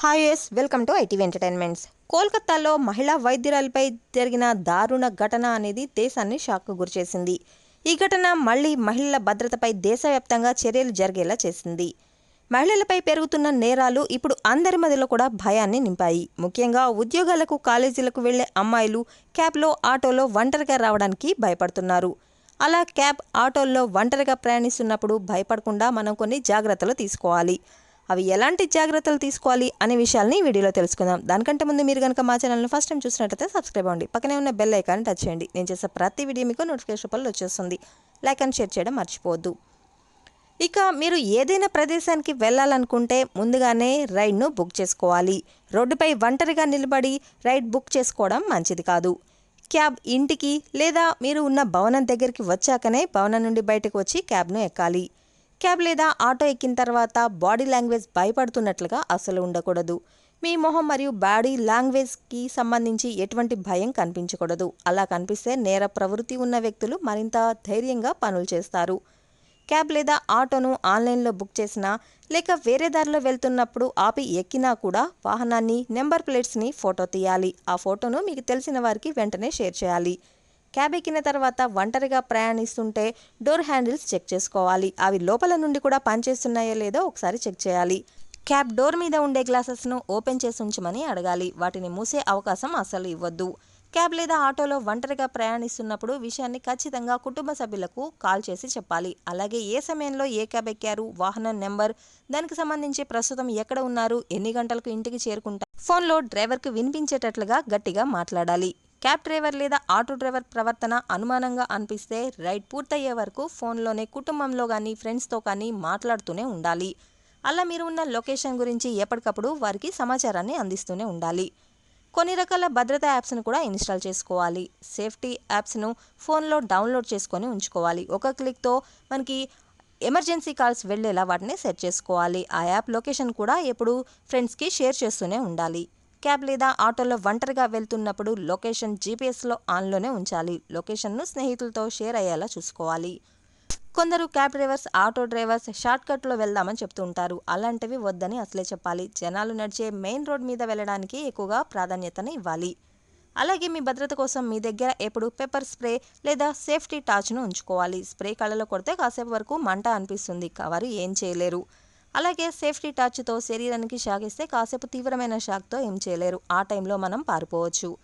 Hi yes welcome to ITV entertainments కోల్కతాలో మహిళా వైద్యురాలపై జరిగిన దారుణ ఘటన అనేది దేశాన్ని షాక్కు గురిచేసింది. ఈ ఘటన మళ్ళీ మహిళల భద్రతపై దేశవ్యాప్తంగా చర్యలు జరిగేలా చేసింది. మహిళలపై పెరుగుతున్న నేరాలు ఇప్పుడు అందరి మధ్యలో కూడా భయాన్ని నింపాయి. ముఖ్యంగా ఉద్యోగాలకు కాలేజీలకు వెళ్ళే అమ్మాయిలు క్యాబ్లో ఆటోలో ఒంటరిగా రావడానికి భయపడుతున్నారు. అలా క్యాబ్ ఆటోల్లో ఒంటరిగా ప్రయాణిస్తున్నప్పుడు భయపడకుండా మనం కొన్ని జాగ్రత్తలు తీసుకోవాలి. అవి ఎలాంటి జాగ్రత్తలు తీసుకోవాలి అనే విషయాల్ని ఈ వీడియోలో తెలుసుకుందాం. దానికంటే ముందు మీరు కనుక మా ఛానల్ని ఫస్ట్ టైం చూసినట్లయితే సబ్స్క్రైబ్ అవ్వండి. పక్కనే ఉన్న బెల్ ఐకాన్ని టచ్ చేయండి. నేను చేసే ప్రతి వీడియో మీకు నోటిఫికేషన్ రూపంలో వచ్చేస్తుంది. లైక్ అండ్ షేర్ చేయడం మర్చిపోవద్దు. ఇక మీరు ఏదైనా ప్రదేశానికి వెళ్ళాలనుకుంటే ముందుగానే రైడ్ను బుక్ చేసుకోవాలి. రోడ్డుపై ఒంటరిగా నిలబడి రైడ్ బుక్ చేసుకోవడం మంచిది కాదు. క్యాబ్ ఇంటికి లేదా మీరు ఉన్న భవనం దగ్గరికి వచ్చాకనే భవనం నుండి బయటకు వచ్చి క్యాబ్ను ఎక్కాలి. క్యాబ్ లేదా ఆటో ఎక్కిన తర్వాత బాడీ లాంగ్వేజ్ భయపడుతున్నట్లుగా అసలు ఉండకూడదు. మీ మొహం మరియు బాడీ లాంగ్వేజ్కి సంబంధించి ఎటువంటి భయం కనిపించకూడదు. అలా కనిపిస్తే నేర ప్రవృత్తి ఉన్న వ్యక్తులు మరింత ధైర్యంగా పనులు చేస్తారు. క్యాబ్ లేదా ఆటోను ఆన్లైన్లో బుక్ చేసినా లేక వేరే దారిలో వెళ్తున్నప్పుడు ఆపి ఎక్కినా కూడా వాహనాన్ని నెంబర్ ప్లేట్స్ని ఫోటో తీయాలి. ఆ ఫోటోను మీకు తెలిసిన వారికి వెంటనే షేర్ చేయాలి. క్యాబ్ ఎక్కిన తర్వాత ఒంటరిగా ప్రయాణిస్తుంటే డోర్ హ్యాండిల్స్ చెక్ చేసుకోవాలి. అవి లోపల నుండి కూడా పనిచేస్తున్నాయో లేదో ఒకసారి చెక్ చేయాలి. క్యాబ్ డోర్ మీద ఉండే గ్లాసెస్ను ఓపెన్ చేసి ఉంచమని అడగాలి. వాటిని మూసే అవకాశం అసలు ఇవ్వద్దు. క్యాబ్ లేదా ఆటోలో ఒంటరిగా ప్రయాణిస్తున్నప్పుడు విషయాన్ని ఖచ్చితంగా కుటుంబ సభ్యులకు కాల్ చేసి చెప్పాలి. అలాగే ఏ సమయంలో ఏ క్యాబ్ ఎక్కారు వాహనం నెంబర్ దానికి సంబంధించి ప్రస్తుతం ఎక్కడ ఉన్నారు ఎన్ని గంటలకు ఇంటికి చేరుకుంటారు ఫోన్లో డ్రైవర్కు వినిపించేటట్లుగా గట్టిగా మాట్లాడాలి. క్యాబ్ డ్రైవర్ లేదా ఆటో డ్రైవర్ ప్రవర్తన అనుమానంగా అనిపిస్తే రైడ్ పూర్తయ్యే వరకు ఫోన్లోనే కుటుంబంలో కానీ ఫ్రెండ్స్తో కానీ మాట్లాడుతూనే ఉండాలి. అలా మీరు ఉన్న లొకేషన్ గురించి ఎప్పటికప్పుడు వారికి సమాచారాన్ని అందిస్తూనే ఉండాలి. కొన్ని రకాల భద్రతా యాప్స్ను కూడా ఇన్స్టాల్ చేసుకోవాలి. సేఫ్టీ యాప్స్ను ఫోన్లో డౌన్లోడ్ చేసుకొని ఉంచుకోవాలి. ఒక క్లిక్తో మనకి ఎమర్జెన్సీ కాల్స్ వెళ్ళేలా వాటిని సెట్ చేసుకోవాలి. ఆ యాప్ లొకేషన్ కూడా ఎప్పుడు ఫ్రెండ్స్కి షేర్ చేస్తూనే ఉండాలి. క్యాబ్ లేదా ఆటోలో ఒంటరిగా వెళ్తున్నప్పుడు లొకేషన్ జీపీఎస్లో ఆన్లోనే ఉంచాలి. లొకేషన్ను స్నేహితులతో షేర్ అయ్యేలా చూసుకోవాలి. కొందరు క్యాబ్ డ్రైవర్స్ ఆటో డ్రైవర్స్ షార్ట్కట్లో వెళ్దామని చెప్తూ ఉంటారు. అలాంటివి వద్దని అసలే చెప్పాలి. జనాలు నడిచే మెయిన్ రోడ్ మీద వెళ్ళడానికి ఎక్కువగా ప్రాధాన్యతను ఇవ్వాలి. అలాగే మీ భద్రత కోసం మీ దగ్గర ఎప్పుడు పెప్పర్ స్ప్రే లేదా సేఫ్టీ టార్చ్ను ఉంచుకోవాలి. స్ప్రే కళ్ళలో కొడితే కాసేపు వరకు మంట అనిపిస్తుంది. వారు ఏం చేయలేరు. అలాగే సేఫ్టీ టచ్తో శరీరానికి షాక్ ఇస్తే కాసేపు తీవ్రమైన షాక్తో ఏం చేయలేరు. ఆ టైంలో మనం పారిపోవచ్చు.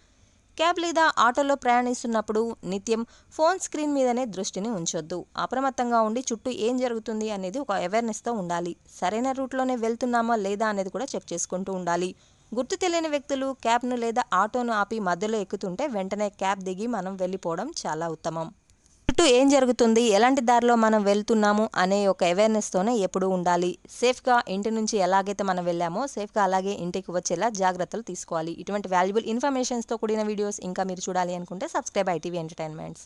క్యాబ్ లేదా ఆటోలో ప్రయాణిస్తున్నప్పుడు నిత్యం ఫోన్ స్క్రీన్ మీదనే దృష్టిని ఉంచొద్దు. అప్రమత్తంగా ఉండి చుట్టూ ఏం జరుగుతుంది అనేది ఒక అవేర్నెస్తో ఉండాలి. సరైన రూట్లోనే వెళ్తున్నామా లేదా అనేది కూడా చెక్ చేసుకుంటూ ఉండాలి. గుర్తు తెలియని వ్యక్తులు క్యాబ్ను లేదా ఆటోను ఆపి మధ్యలో ఎక్కుతుంటే వెంటనే క్యాబ్ దిగి మనం వెళ్ళిపోవడం చాలా ఉత్తమం. చుట్టూ ఏం జరుగుతుంది? ఎలాంటి దారిలో మనం వెళ్తున్నాము? అనే ఒక అవేర్నెస్తోనే ఎప్పుడూ ఉండాలి. సేఫ్గా ఇంటి నుంచి ఎలాగైతే మనం వెళ్ళామో సేఫ్గా అలాగే ఇంటికి వచ్చేలా జాగ్రత్తలు తీసుకోవాలి. ఇటువంటి వాల్యుబుల్ ఇన్ఫర్మేషన్స్తో కూడిన వీడియోస్ ఇంకా మీరు చూడాలి అనుకుంటే సబ్స్క్రైబ్ ఐటీవీ ఎంటర్టైన్మెంట్స్